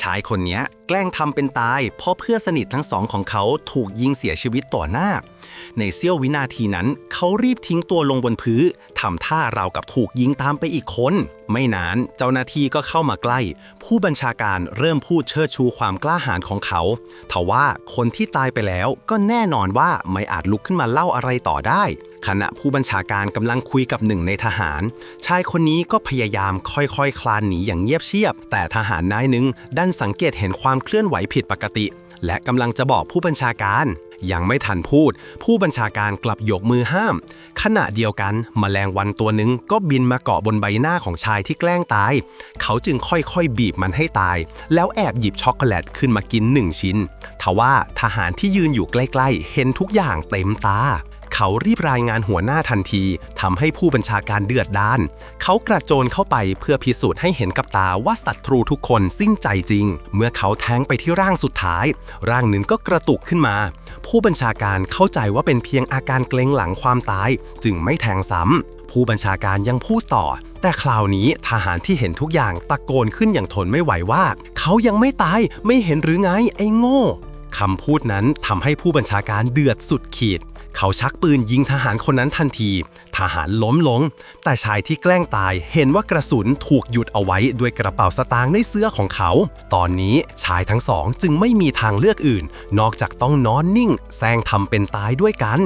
ชายคนนี้แกล้งทำเป็นตาย เพราะเพื่อนสนิททั้งสองของเขาถูกยิงเสียชีวิตต่อหน้า ในเสี้ยววินาทีนั้น เขารีบทิ้งตัวลงบนพื้นทำท่าราวกับถูกยิงตามไปอีกคน ไม่นานเจ้าหน้าที่ก็เข้ามาใกล้ ผู้บัญชาการเริ่มพูดเชิดชูความกล้าหาญของเขาทว่าคนที่ตายไปแล้วก็แน่นอนว่าไม่อาจลุกขึ้นมาเล่าอะไรต่อได้ ขณะผู้บัญชาการกำลังคุยกับหนึ่งในทหาร ชายคนนี้ก็พยายามค่อยๆคคลานหนีอย่างเงียบเชียบ แต่ทหารนายหนึ่งดันสังเกตเห็นความเคลื่อนไหวผิดปกติ และกำลังจะบอกผู้บัญชาการ ยังไม่ทันพูด ผู้บัญชาการกลับยกมือห้าม ขณะเดียวกันมแมลงวันตัวหนึ่งก็บินมาเกาะบนใบหน้าของชายที่แกล้งตาย เขาจึงค่อยๆ บีบมันให้ตาย แล้วแอบหยิบช็อกโกแลตขึ้นมากินหนึ่งชิ้นทว่าทหารที่ยืนอยู่ใกล้ ๆ เห็นทุกอย่างเต็มตา เขารีบรายงานหัวหน้าทันทีทำให้ผู้บัญชาการเดือดดาลเขากระโจนเข้าไปเพื่อพิสูจน์ให้เห็นกับตาว่าศัตรูทุกคนสิ้นใจจริง เมื่อเขาแทงไปที่ร่างสุดท้าย ร่างหนึ่งก็กระตุกขึ้นมา ผู้บัญชาการเข้าใจว่าเป็นเพียงอาการเกรงหลังความตาย จึงไม่แทงซ้ำผู้บัญชาการยังพูดต่อ แต่คราวนี้ทหารที่เห็นทุกอย่างตะโกนขึ้นอย่างทนไม่ไหวว่า เขายังไม่ตายไม่เห็นหรือไงไอ้โง่คำพูดนั้นทำให้ผู้บัญชาการเดือดสุดขีด เขาชักปืนยิงทหารคนนั้นทันที ทหารล้มลง แต่ชายที่แกล้งตายเห็นว่ากระสุนถูกหยุดเอาไว้ด้วยกระเป๋าสตางค์ในเสื้อของเขา ตอนนี้ชายทั้งสองจึงไม่มีทางเลือกอื่น นอกจากต้องนอนนิ่งแซงทำเป็นตายด้วยกัน